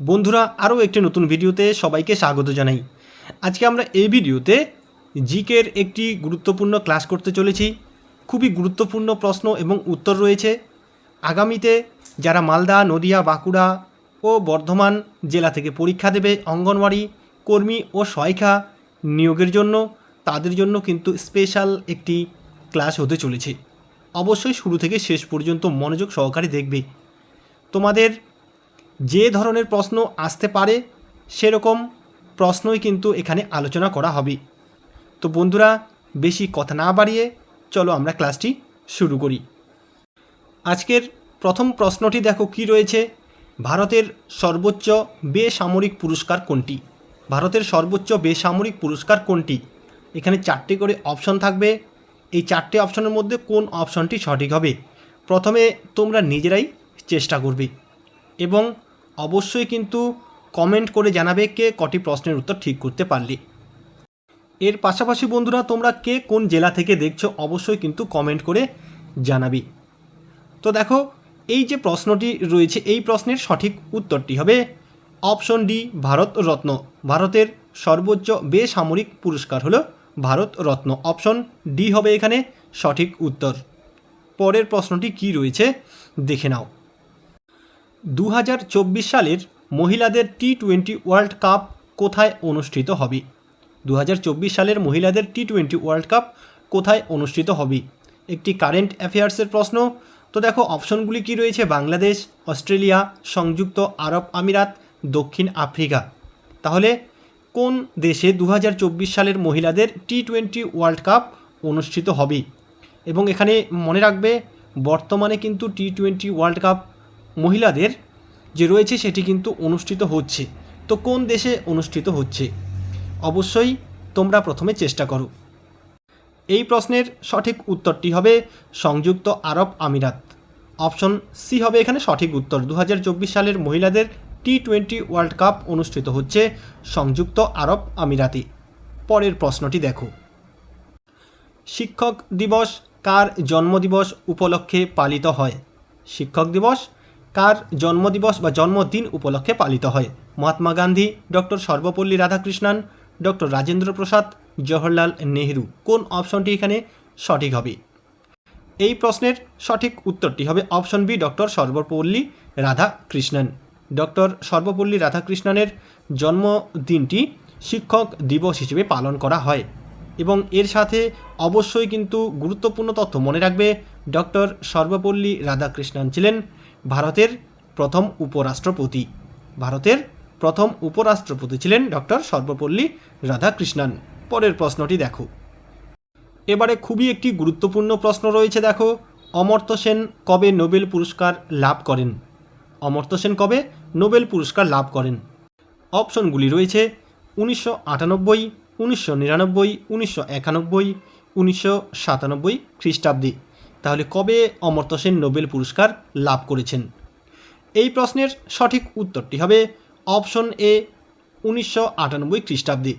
বন্ধুরা, আরও একটি নতুন ভিডিওতে সবাইকে স্বাগত জানাই। আজকে আমরা এই ভিডিওতে জিকের একটি গুরুত্বপূর্ণ ক্লাস করতে চলেছি। খুবই গুরুত্বপূর্ণ প্রশ্ন এবং উত্তর রয়েছে। আগামীতে যারা মালদা, নদিয়া, বাঁকুড়া ও বর্ধমান জেলা থেকে পরীক্ষা দেবে অঙ্গনওয়াড়ি কর্মী ও সহায়িকা নিয়োগের জন্য, তাদের জন্য কিন্তু স্পেশাল একটি ক্লাস হতে চলেছে। অবশ্যই শুরু থেকে শেষ পর্যন্ত মনোযোগ সহকারে দেখবে। তোমাদের যে ধরনের প্রশ্ন আসতে পারে, সেরকম প্রশ্নই কিন্তু এখানে আলোচনা করা হবে। তো বন্ধুরা, বেশি কথা না বাড়িয়ে চলো আমরা ক্লাসটি শুরু করি। আজকের প্রথম প্রশ্নটি দেখো কি রয়েছে? ভারতের সর্বোচ্চ বেসামরিক পুরস্কার কোনটি? ভারতের সর্বোচ্চ বেসামরিক পুরস্কার কোনটি? এখানে চারটে করে অপশন থাকবে। এই চারটে অপশনের মধ্যে কোন অপশনটি সঠিক হবে? প্রথমে তোমরা নিজেরাই চেষ্টা করবে। এবং অবশ্যই কিন্তু কমেন্ট করে জানাবে কে কটি প্রশ্নের উত্তর ঠিক করতে পারলে। এর পাশাপাশি বন্ধুরা, তোমরা কে কোন জেলা থেকে দেখছ অবশ্যই কিন্তু কমেন্ট করে জানাবি। তো দেখো, এই যে প্রশ্নটি রয়েছে, এই প্রশ্নের সঠিক উত্তরটি হবে অপশন ডি ভারত রত্ন। ভারতের সর্বোচ্চ বেসামরিক পুরস্কার হলো ভারত রত্ন। অপশন ডি হবে এখানে সঠিক উত্তর। পরের প্রশ্নটি কি রয়েছে, দেখে নাও। দু হাজার চব্বিশ সালের মহিলাদের টি টোয়েন্টি ওয়ার্ল্ড কাপ কোথায় অনুষ্ঠিত হবে? দু হাজার চব্বিশ সালের মহিলাদের টি টোয়েন্টি ওয়ার্ল্ড কাপ কোথায় অনুষ্ঠিত হবে? একটি কারেন্ট অ্যাফেয়ার্সের প্রশ্ন। তো দেখো, অপশনগুলি কি রয়েছে? বাংলাদেশ, অস্ট্রেলিয়া, সংযুক্ত আরব আমিরাত, দক্ষিণ আফ্রিকা। তাহলে কোন দেশে দু হাজার চব্বিশ সালের মহিলাদের টি টোয়েন্টি ওয়ার্ল্ড কাপ অনুষ্ঠিত হবে? এবং এখানে মনে রাখবে, বর্তমানে কিন্তু টি টোয়েন্টি ওয়ার্ল্ড কাপ মহিলাদের যে রয়েছে সেটি কিন্তু অনুষ্ঠিত হচ্ছে। তো কোন দেশে অনুষ্ঠিত হচ্ছে? অবশ্যই তোমরা প্রথমে চেষ্টা করো। এই প্রশ্নের সঠিক উত্তরটি হবে সংযুক্ত আরব আমিরাত। অপশন সি হবে এখানে সঠিক উত্তর। দু হাজার চব্বিশ সালের মহিলাদের টি টোয়েন্টি ওয়ার্ল্ড কাপ অনুষ্ঠিত হচ্ছে সংযুক্ত আরব আমিরাতে। পরের প্রশ্নটি দেখো। শিক্ষক দিবস কার জন্মদিবস উপলক্ষে পালিত হয়? শিক্ষক দিবস কার জন্মদিবস বা জন্মদিন উপলক্ষে পালিত হয়? Mahatma Gandhi, doctor Sarvepalli Radhakrishnan, doctor Rajendra Prasad, Jawaharlal Nehru. কোন অপশনটি এখানে সঠিক হবে? এই প্রশ্নের সঠিক উত্তরটি হবে option B, doctor Sarvepalli Radhakrishnan. Doctor Sarvepalli রাধাকৃষ্ণনের জন্মদিনটি শিক্ষক দিবস হিসেবে পালন করা হয় এবং এর সাথে অবশ্যই কিন্তু গুরুত্বপূর্ণ তথ্য মনে রাখবে, ডক্টর সর্বপল্লী রাধাকৃষ্ণন ছিলেন ভারতের প্রথম উপরাষ্ট্রপতি। ভারতের প্রথম উপরাষ্ট্রপতি ছিলেন ডক্টর সর্বপল্লী রাধাকৃষ্ণন। পরের প্রশ্নটি দেখো। এবারে খুবই একটি গুরুত্বপূর্ণ প্রশ্ন রয়েছে দেখো। অমর্ত্য সেন কবে নোবেল পুরস্কার লাভ করেন? অমর্ত্য সেন কবে নোবেল পুরস্কার লাভ করেন? অপশনগুলি রয়েছে উনিশশো আটানব্বই, উনিশশো নিরানব্বই, উনিশশো একানব্বই, উনিশশো সাতানব্বই খ্রিস্টাব্দে। তাহলে কবে অমর্ত্য সেন নোবেল পুরস্কার লাভ করেছেন? এই প্রশ্নের সঠিক উত্তরটি হবে অপশন এ, উনিশশো আটানব্বই খ্রিস্টাব্দে।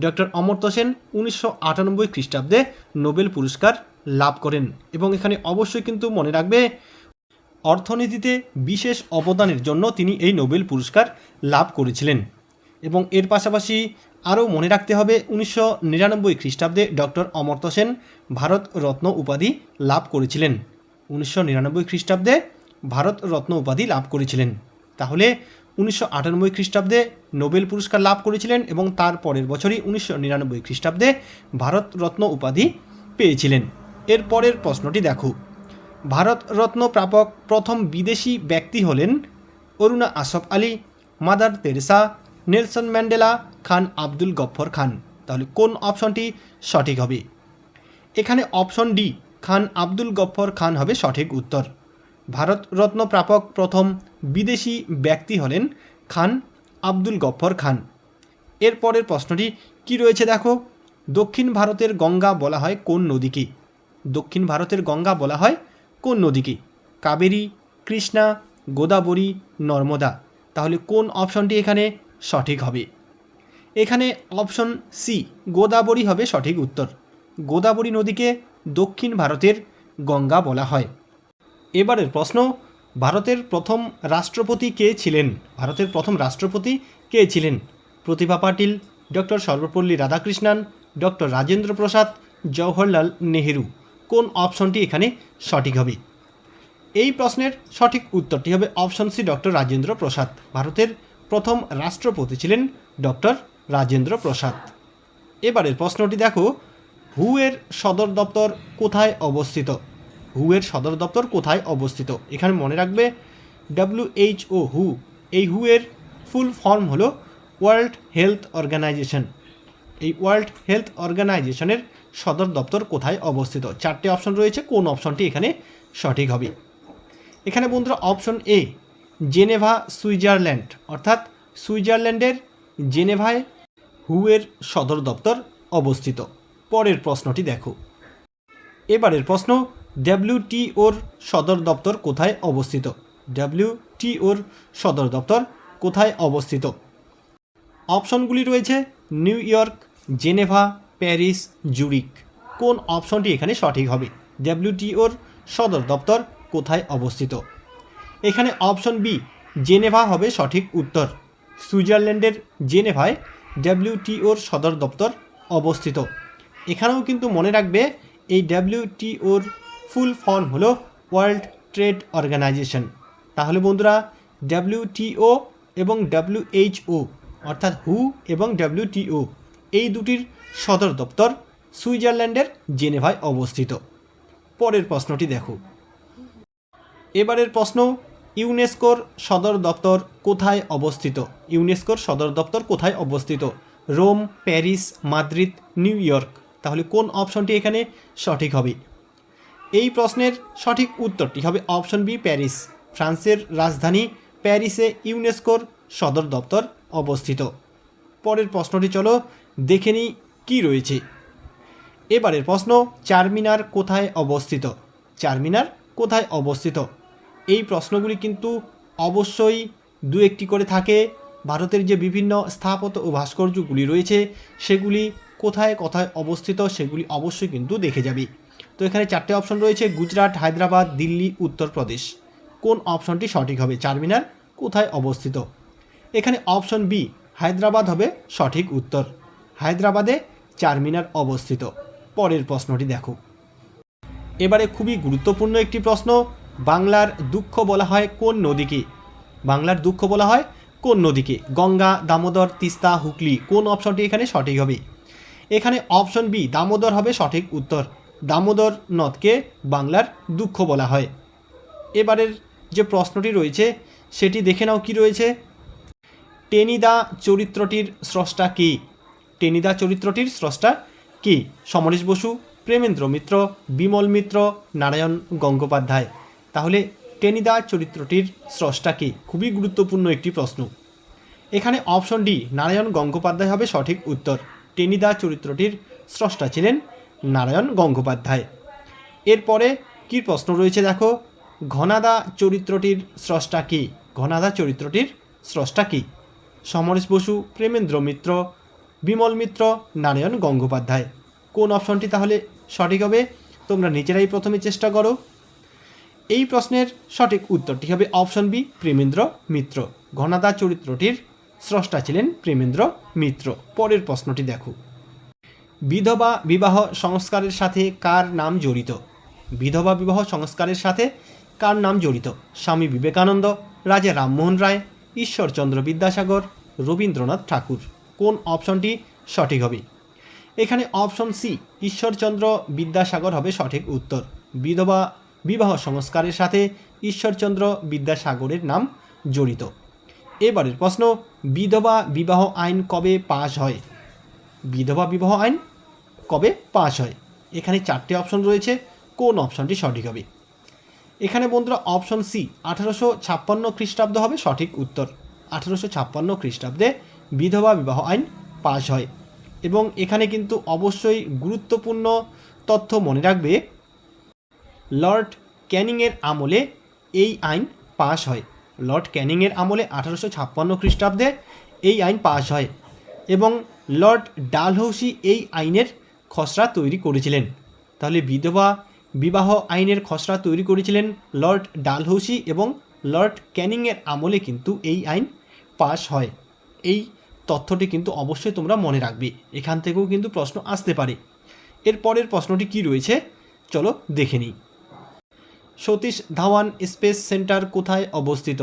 ডক্টর অমর্ত্য সেন উনিশশো আটানব্বই খ্রিস্টাব্দে নোবেল পুরস্কার লাভ করেন এবং এখানে অবশ্যই কিন্তু মনে রাখবে, অর্থনীতিতে বিশেষ অবদানের জন্য তিনি এই নোবেল পুরস্কার লাভ করেছিলেন এবং এর পাশাপাশি আরও মনে রাখতে হবে, উনিশশো নিরানব্বই খ্রিস্টাব্দে ডক্টর অমর্ত্য সেন ভারত রত্ন উপাধি লাভ করেছিলেন। উনিশশো নিরানব্বই খ্রিস্টাব্দে ভারত রত্ন উপাধি লাভ করেছিলেন। তাহলে উনিশশো আটানব্বই খ্রিস্টাব্দে নোবেল পুরস্কার লাভ করেছিলেন এবং তার পরের বছরই উনিশশো নিরানব্বই খ্রিস্টাব্দে ভারত রত্ন উপাধি পেয়েছিলেন। এর পরের প্রশ্নটি দেখো। ভারত রত্ন প্রাপক প্রথম বিদেশি ব্যক্তি হলেন Aruna Asaf Ali, Mother Teresa Nelson Mandela Khan Abdul Ghaffar Khan. তাহলে কোন অপশনটি সঠিক হবে? এখানে অপশন ডি, খান আব্দুল গফ্ফর খান হবে সঠিক উত্তর। ভারত রত্ন প্রাপক প্রথম বিদেশি ব্যক্তি হলেন খান আব্দুল গফ্ফর খান। এর পরের প্রশ্নটি কি রয়েছে দেখো? দক্ষিণ ভারতের গঙ্গা বলা হয় কোন নদীকে? দক্ষিণ ভারতের গঙ্গা বলা হয় কোন নদীকে? কাবেরী, কৃষ্ণা, গোদাবরী, নর্মদা। তাহলে কোন অপশনটি এখানে সঠিক হবে। এখানে অপশন সি গোদাবরী হবে সঠিক উত্তর। গোদাবরী নদীকে দক্ষিণ ভারতের গঙ্গা বলা হয়। এবারের প্রশ্ন, ভারতের প্রথম রাষ্ট্রপতি কে ছিলেন? ভারতের প্রথম রাষ্ট্রপতি কে ছিলেন? Pratibha Patil, doctor Sarvepalli Radhakrishnan, doctor Rajendra Prasad, Jawaharlal Nehru. কোন অপশনটি এখানে সঠিক হবে? এই প্রশ্নের সঠিক উত্তরটি হবে option C doctor Rajendra Prasad. ভারতের প্রথম রাষ্ট্রপতি ছিলেন ডক্টর রাজেন্দ্র প্রসাদ। এবারের প্রশ্নটি দেখো হু এর সদর দপ্তর কোথায় অবস্থিত? হু এর সদর দপ্তর কোথায় অবস্থিত? এখানে মনে রাখবে ডাব্লিউএইচও হু এই হু এর ফুল ফর্ম হলো ওয়ার্ল্ড হেলথ অর্গানাইজেশন এই ওয়ার্ল্ড হেলথ অর্গানাইজেশনের সদর দপ্তর কোথায় অবস্থিত? চারটে অপশন রয়েছে, কোন অপশনটি এখানে সঠিক হবে? এখানে বন্ধুরা অপশন এ জেনেভা, সুইজারল্যান্ড। অর্থাৎ সুইজারল্যান্ডের জেনেভায় হুয়ের সদর দপ্তর অবস্থিত। পরের প্রশ্নটি দেখো। এবারের প্রশ্ন, ডাব্লিউটিওর সদর দপ্তর কোথায় অবস্থিত? ডাব্লিউটিওর সদর দপ্তর কোথায় অবস্থিত? অপশনগুলি রয়েছে, New York, Geneva, Paris Zurich কোন অপশনটি এখানে সঠিক হবে? ডাব্লিউটিওর সদর দপ্তর কোথায় অবস্থিত? এখানে অপশন বি, জেনেভা হবে সঠিক উত্তর। সুইজারল্যান্ডের জেনেভায় ডাব্লিউটিওর সদর দপ্তর অবস্থিত। এখানেও কিন্তু মনে রাখবে, এই ডাব্লিউটিওর ফুল ফর্ম হলো ওয়ার্ল্ড ট্রেড অর্গানাইজেশন। তাহলে বন্ধুরা, ডাব্লিউটিও এবং ডাব্লিউএইচও, অর্থাৎ হু এবং ডাব্লিউটিও, এই দুটির সদর দপ্তর সুইজারল্যান্ডের জেনেভায় অবস্থিত। পরের প্রশ্নটি দেখো। এবারের প্রশ্ন ইউনেস্কোর সদর দপ্তর কোথায় অবস্থিত? ইউনেস্কোর সদর দপ্তর কোথায় অবস্থিত? Rome, Paris, Madrid, New York. তাহলে কোন অপশনটি এখানে সঠিক হবে? এই প্রশ্নের সঠিক উত্তরটি হবে অপশন বি, প্যারিস। ফ্রান্সের রাজধানী প্যারিসে ইউনেস্কোর সদর দপ্তর অবস্থিত। পরের প্রশ্নটি চলো দেখে নিই কী রয়েছে। এবারের প্রশ্ন, চারমিনার কোথায় অবস্থিত? চারমিনার কোথায় অবস্থিত? এই প্রশ্নগুলি কিন্তু অবশ্যই দু একটি করে থাকে। ভারতের যে বিভিন্ন স্থাপত্য ও ভাস্কর্যগুলি রয়েছে, সেগুলি কোথায় কোথায় অবস্থিত সেগুলি অবশ্যই কিন্তু দেখে যাবি। তো এখানে চারটে অপশন রয়েছে, গুজরাট, হায়দ্রাবাদ, দিল্লি, উত্তরপ্রদেশ। কোন অপশনটি সঠিক হবে? চারমিনার, কোথায় অবস্থিত? এখানে অপশন বি, হায়দ্রাবাদ হবে সঠিক উত্তর। হায়দ্রাবাদে চারমিনার অবস্থিত। পরের প্রশ্নটি দেখো। এবারে খুবই গুরুত্বপূর্ণ একটি প্রশ্ন বাংলার দুঃখ বলা হয় কোন নদীকে? বাংলার দুঃখ বলা হয় কোন নদীকে? গঙ্গা, দামোদর, তিস্তা, হুগলি, কোন অপশনটি এখানে সঠিক হবে? এখানে অপশন বি, দামোদর হবে সঠিক উত্তর। দামোদর নদকে বাংলার দুঃখ বলা হয়। এবারের যে প্রশ্নটি রয়েছে, সেটি দেখে নাও কি রয়েছে। টেনিদা চরিত্রটির স্রষ্টা কে? টেনিদা চরিত্রটির স্রষ্টা কে? সমরেশ বসু, প্রেমেন্দ্র মিত্র, বিমল মিত্র, নারায়ণ গঙ্গোপাধ্যায়। তাহলে টেনিদা চরিত্রটির স্রষ্টা কে? খুবই গুরুত্বপূর্ণ একটি প্রশ্ন। এখানে অপশন ডি, নারায়ণ গঙ্গোপাধ্যায় হবে সঠিক উত্তর। টেনিদা চরিত্রটির স্রষ্টা ছিলেন নারায়ণ গঙ্গোপাধ্যায়। এরপরে কি প্রশ্ন রয়েছে দেখো? ঘনাদা চরিত্রটির স্রষ্টা কি? ঘনাদা চরিত্রটির স্রষ্টা কি? সমরেশ বসু, প্রেমেন্দ্র মিত্র, বিমল মিত্র, নারায়ণ গঙ্গোপাধ্যায়। কোন অপশনটি তাহলে সঠিক হবে? তোমরা নিজেরাই প্রথমে চেষ্টা করো। এই প্রশ্নের সঠিক উত্তরটি হবে অপশন বি, প্রেমেন্দ্র মিত্র। ঘনাদা চরিত্রটির স্রষ্টা ছিলেন প্রেমেন্দ্র মিত্র। পরের প্রশ্নটি দেখো। বিধবা বিবাহ সংস্কারের সাথে কার নাম জড়িত? বিধবা বিবাহ সংস্কারের সাথে কার নাম জড়িত? স্বামী বিবেকানন্দ, রাজা রামমোহন রায়, ঈশ্বরচন্দ্র বিদ্যাসাগর, রবীন্দ্রনাথ ঠাকুর। কোন অপশনটি সঠিক হবে? এখানে অপশন সি, ঈশ্বরচন্দ্র বিদ্যাসাগর হবে সঠিক উত্তর। বিধবা বিবাহ সংস্কারের সাথে ঈশ্বরচন্দ্র বিদ্যাসাগরের নাম জড়িত। এবারের প্রশ্ন, বিধবা বিবাহ আইন কবে পাশ হয়? বিধবা বিবাহ আইন কবে পাশ হয়? এখানে চারটে অপশন রয়েছে, কোন অপশনটি সঠিক হবে? এখানে বন্ধুরা অপশন সি, আঠারোশো ছাপ্পান্ন খ্রিস্টাব্দ হবে সঠিক উত্তর। আঠারোশো ছাপ্পান্ন খ্রিস্টাব্দে বিধবা বিবাহ আইন পাশ হয় এবং এখানে কিন্তু অবশ্যই গুরুত্বপূর্ণ তথ্য মনে রাখবে লর্ড ক্যানিংয়ের আমলে এই আইন পাশ হয়। লর্ড ক্যানিংয়ের আমলে আঠারোশো ছাপ্পান্ন খ্রিস্টাব্দে এই আইন পাশ হয় এবং লর্ড ডালহৌসি এই আইনের খসড়া তৈরি করেছিলেন। তাহলে বিধবা বিবাহ আইনের খসড়া তৈরি করেছিলেন লর্ড ডালহৌসি এবং লর্ড ক্যানিংয়ের আমলে কিন্তু এই আইন পাশ হয়। এই তথ্যটি কিন্তু অবশ্যই তোমরা মনে রাখবে। এখান থেকেও কিন্তু প্রশ্ন আসতে পারে। এর পরের প্রশ্নটি কি রয়েছে? চলো দেখে নিই। সতীশ ধাওয়ান স্পেস সেন্টার কোথায় অবস্থিত?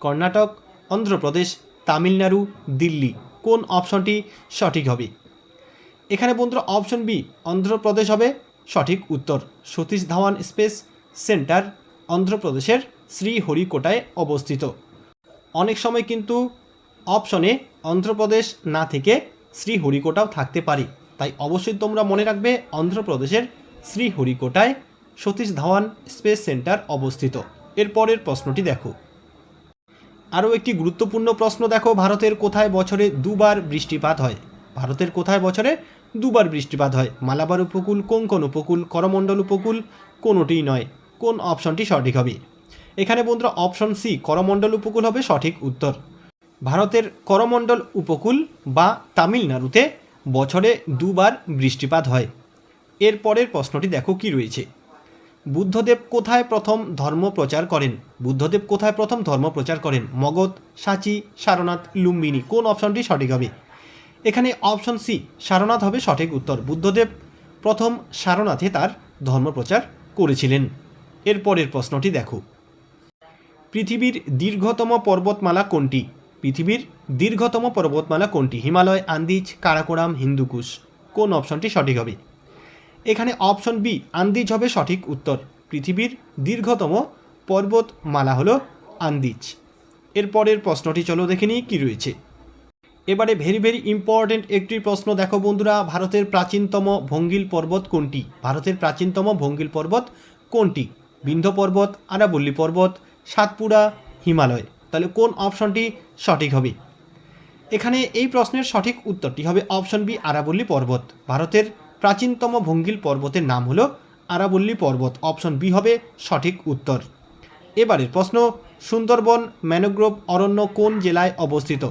কর্ণাটক, অন্ধ্রপ্রদেশ, তামিলনাড়ু, দিল্লি। কোন অপশনটি সঠিক হবে? এখানে বন্ধুরা অপশন বি, অন্ধ্রপ্রদেশ হবে। সঠিক উত্তর, সতীশ ধাওয়ান স্পেস সেন্টার অন্ধ্রপ্রদেশের শ্রীহরিকোটায় অবস্থিত। অনেক সময় কিন্তু অপশনে অন্ধ্রপ্রদেশ না থেকে শ্রীহরিকোটাও থাকতে পারে। তাই অবশ্যই তোমরা মনে রাখবে, অন্ধ্রপ্রদেশের শ্রীহরিকোটায় সতীশ ধাওয়ান স্পেস সেন্টার অবস্থিত। এরপরের প্রশ্নটি দেখো। আরও একটি গুরুত্বপূর্ণ প্রশ্ন দেখো, ভারতের কোথায় বছরে দুবার বৃষ্টিপাত হয়? ভারতের কোথায় বছরে দুবার বৃষ্টিপাত হয়? মালাবার উপকূল কোঙ্কন উপকূল, করমণ্ডল উপকূল, কোনোটিই নয়। কোন অপশনটি সঠিক হবে? এখানে বন্ধুরা, অপশন সি, করমণ্ডল উপকূল হবে সঠিক উত্তর। ভারতের করমণ্ডল উপকূল বা তামিলনাড়ুতে বছরে দুবার বৃষ্টিপাত হয়। এর পরের প্রশ্নটি দেখো কি রয়েছে। বুদ্ধদেব কোথায় প্রথম ধর্ম প্রচার করেন? বুদ্ধদেব কোথায় প্রথম ধর্ম প্রচার করেন? মগধ, সাচি, সারনাথ, লুম্বিনী, কোন অপশনটি সঠিক হবে? এখানে অপশন সি সারনাথ হবে সঠিক উত্তর। বুদ্ধদেব প্রথম সারনাথে তার ধর্ম প্রচার করেছিলেন। এর পরের প্রশ্নটি দেখো। পৃথিবীর দীর্ঘতম পর্বতমালা কোনটি? পৃথিবীর দীর্ঘতম পর্বতমালা কোনটি? হিমালয়, আন্দিজ, কারাকোরাম, হিন্দুকুশ। কোন অপশনটি সঠিক হবে? এখানে অপশন বি, আন্দিজ হবে সঠিক উত্তর। পৃথিবীর দীর্ঘতম পর্বতমালা হল আন্দিজ। এরপরের প্রশ্নটি চলো দেখে নিই কী রয়েছে। এবারে ভেরি ভেরি ইম্পর্টেন্ট একটি প্রশ্ন দেখো বন্ধুরা, ভারতের প্রাচীনতম ভঙ্গিল পর্বত কোনটি? ভারতের প্রাচীনতম ভঙ্গিল পর্বত কোনটি? বিন্ধ্য পর্বত, আরাবল্লী পর্বত, সাতপুরা, হিমালয়। তাহলে কোন অপশনটি সঠিক হবে? এখানে এই প্রশ্নের সঠিক উত্তরটি হবে অপশন বি, আরাবল্লী পর্বত। ভারতের প্রাচীনতম ভঙ্গিল পর্বতের নাম হলো আরাবল্লী পর্বত। অপশন বি হবে সঠিক উত্তর। এবারের প্রশ্ন, সুন্দরবন, ম্যানোগ্রোভ, অরণ্য কোন জেলায় অবস্থিত?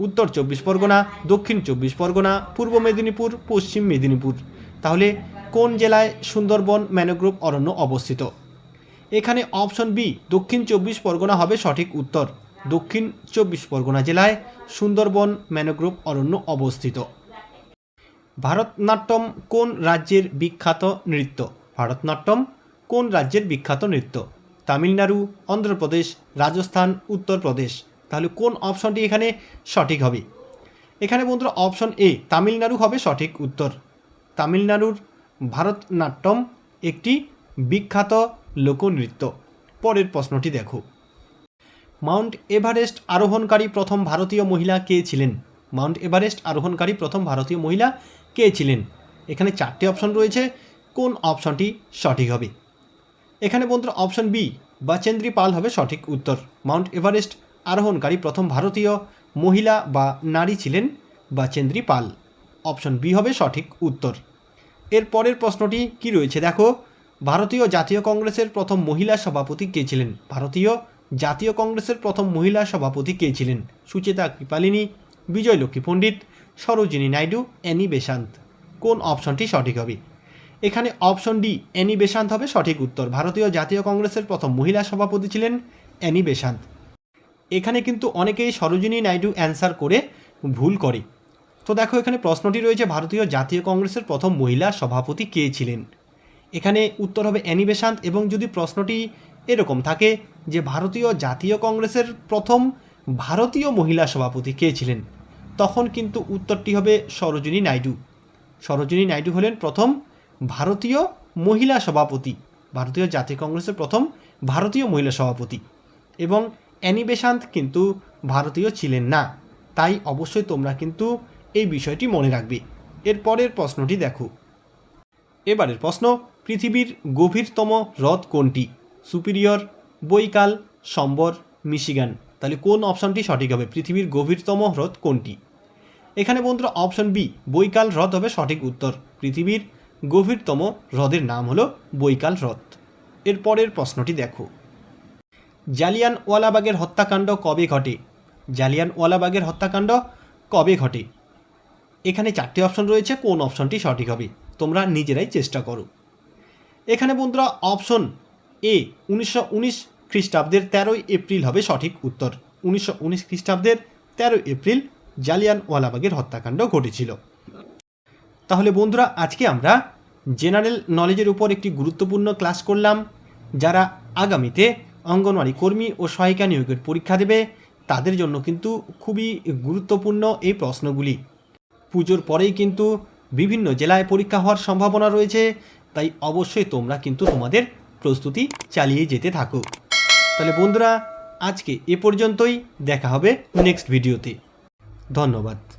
উত্তর চব্বিশ পরগনা, দক্ষিণ চব্বিশ পরগনা, পূর্ব মেদিনীপুর, পশ্চিম মেদিনীপুর। তাহলে কোন জেলায় সুন্দরবন, ম্যানোগ্রোভ, অরণ্য অবস্থিত? এখানে অপশন বি, দক্ষিণ চব্বিশ পরগনা হবে সঠিক উত্তর। দক্ষিণ চব্বিশ পরগনা জেলায় সুন্দরবন, ম্যানোগ্রোভ, অরণ্য অবস্থিত। ভারতনাট্যম কোন রাজ্যের বিখ্যাত নৃত্য? ভারতনাট্যম কোন রাজ্যের বিখ্যাত নৃত্য? তামিলনাড়ু, অন্ধ্রপ্রদেশ, রাজস্থান, উত্তরপ্রদেশ। তাহলে কোন অপশনটি এখানে সঠিক হবে? এখানে বন্ধুরা অপশন এ, তামিলনাড়ু হবে সঠিক উত্তর। তামিলনাড়ুর ভারতনাট্যম একটি বিখ্যাত লোকনৃত্য। পরের প্রশ্নটি দেখো। মাউন্ট এভারেস্ট আরোহণকারী প্রথম ভারতীয় মহিলা কে ছিলেন? মাউন্ট এভারেস্ট আরোহণকারী প্রথম ভারতীয় মহিলা কে ছিলেন? এখানে চারটি অপশন রয়েছে। কোন অপশনটি সঠিক হবে? এখানে বন্ধুরা অপশন বি, বাচেন্দ্রী পাল হবে সঠিক উত্তর। মাউন্ট এভারেস্ট আরোহণকারী প্রথম ভারতীয় মহিলা বা নারী ছিলেন বাচেন্দ্রী পাল। অপশন বি হবে সঠিক উত্তর। এর পরের প্রশ্নটি কি রয়েছে? দেখো, ভারতীয় জাতীয় কংগ্রেসের প্রথম মহিলা সভাপতি কে ছিলেন? ভারতীয় জাতীয় কংগ্রেসের প্রথম মহিলা সভাপতি কে ছিলেন? Sucheta Kripalani Vijayalakshmi Pandit, Sarojini Naidu Annie Besant. কোন অপশনটি সঠিক হবে? এখানে অপশন ডি অ্যানি বেশান্ত হবে সঠিক উত্তর। ভারতীয় জাতীয় কংগ্রেসের প্রথম মহিলা সভাপতি ছিলেন অ্যানি বেশান্ত। এখানে কিন্তু অনেকেই সরোজিনী নাইডু অ্যান্সার করে ভুল করে। তো দেখো, এখানে প্রশ্নটি রয়েছে, ভারতীয় জাতীয় কংগ্রেসের প্রথম মহিলা সভাপতি কে ছিলেন? এখানে উত্তর হবে অ্যানি বেসান্ত এবং যদি প্রশ্নটি এরকম থাকে যে, ভারতীয় জাতীয় কংগ্রেসের প্রথম ভারতীয় মহিলা সভাপতি কে ছিলেন? তখন কিন্তু উত্তরটি হবে সরোজিনী নাইডু। সরোজিনী নাইডু হলেন প্রথম ভারতীয় মহিলা সভাপতি, ভারতীয় জাতীয় কংগ্রেসের প্রথম ভারতীয় মহিলা সভাপতি এবং অ্যানি বেসান্ত কিন্তু ভারতীয় ছিলেন না। তাই অবশ্যই তোমরা কিন্তু এই বিষয়টি মনে রাখবে। এরপরের প্রশ্নটি দেখো। এবারের প্রশ্ন, পৃথিবীর গভীরতম হ্রদ কোনটি? Superior, Baikal, Sambhar, Michigan. তাহলে কোন অপশনটি সঠিক হবে? পৃথিবীর গভীরতম হ্রদ কোনটি? এখানে বন্ধুরা অপশন বি বৈকাল হ্রদ হবে সঠিক উত্তর। পৃথিবীর গভীরতম হ্রদের নাম হলো বৈকাল হ্রদ এর পরের প্রশ্নটি দেখো। জালিয়ানওয়ালাবাগের হত্যাকাণ্ড কবে ঘটে? জালিয়ানওয়ালাবাগের হত্যাকাণ্ড কবে ঘটে? এখানে চারটি অপশন রয়েছে, কোন অপশনটি সঠিক হবে? তোমরা নিজেরাই চেষ্টা করো। এখানে বন্ধুরা অপশন এ উনিশশো উনিশ খ্রিস্টাব্দের তেরোই এপ্রিল হবে সঠিক উত্তর। উনিশশো উনিশ খ্রিস্টাব্দের তেরোই এপ্রিল জালিয়ান ওয়ালাবাগের হত্যাকাণ্ড ঘটেছিল। তাহলে বন্ধুরা, আজকে আমরা জেনারেল নলেজের উপর একটি গুরুত্বপূর্ণ ক্লাস করলাম, যারা আগামীতে অঙ্গনওয়াড়ি কর্মী ও সহায়িকা নিয়োগের পরীক্ষা দেবে, তাদের জন্য কিন্তু খুবই গুরুত্বপূর্ণ এই প্রশ্নগুলি। পুজোর পরেই কিন্তু বিভিন্ন জেলায় পরীক্ষা হওয়ার সম্ভাবনা রয়েছে, তাই অবশ্যই তোমরা কিন্তু তোমাদের প্রস্তুতি চালিয়ে যেতে থাকো। তাহলে বন্ধুরা, আজকে এ পর্যন্তই, দেখা হবে নেক্সট ভিডিওতে ধন্যবাদ।